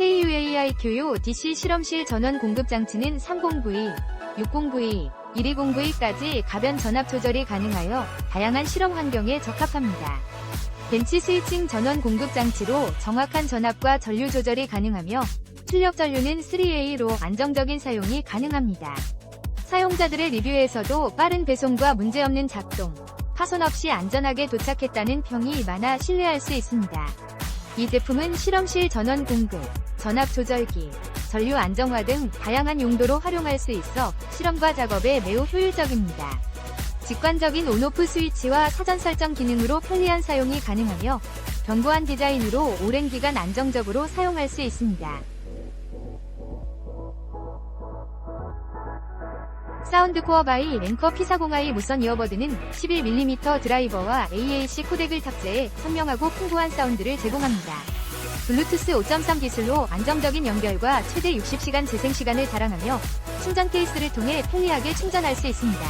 KUAIQU DC 실험실 전원 공급 장치는 30V, 60V, 120V까지 가변 전압 조절이 가능하여 다양한 실험 환경에 적합합니다. 벤치 스위칭 전원 공급 장치로 정확한 전압과 전류 조절이 가능하며 출력 전류는 3A로 안정적인 사용이 가능합니다. 사용자들의 리뷰에서도 빠른 배송과 문제없는 작동, 파손 없이 안전하게 도착했다는 평이 많아 신뢰할 수 있습니다. 이 제품은 실험실 전원 공급, 전압 조절기, 전류 안정화 등 다양한 용도로 활용할 수 있어 실험과 작업에 매우 효율적입니다. 직관적인 온오프 스위치와 사전 설정 기능으로 편리한 사용이 가능하며 견고한 디자인으로 오랜 기간 안정적으로 사용할 수 있습니다. 사운드코어 바이 랭커 P40i 무선 이어버드는 11mm 드라이버와 AAC 코덱을 탑재해 선명하고 풍부한 사운드를 제공합니다. 블루투스 5.3 기술로 안정적인 연결과 최대 60시간 재생 시간을 자랑하며 충전 케이스를 통해 편리하게 충전할 수 있습니다.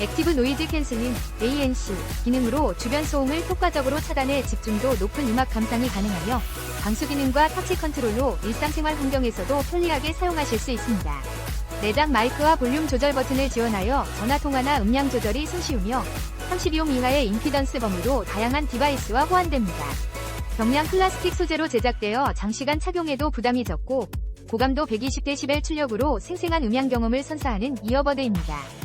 액티브 노이즈 캔슬링 ANC 기능으로 주변 소음을 효과적으로 차단해 집중도 높은 음악 감상이 가능하며 방수 기능과 터치 컨트롤로 일상생활 환경에서도 편리하게 사용하실 수 있습니다. 내장 마이크와 볼륨 조절 버튼을 지원하여 전화 통화나 음량 조절이 손쉬우며 30옴 이하의 임피던스 범위로 다양한 디바이스와 호환됩니다. 경량 플라스틱 소재로 제작되어 장시간 착용해도 부담이 적고 고감도 120dB 출력으로 생생한 음향 경험을 선사하는 이어버드입니다.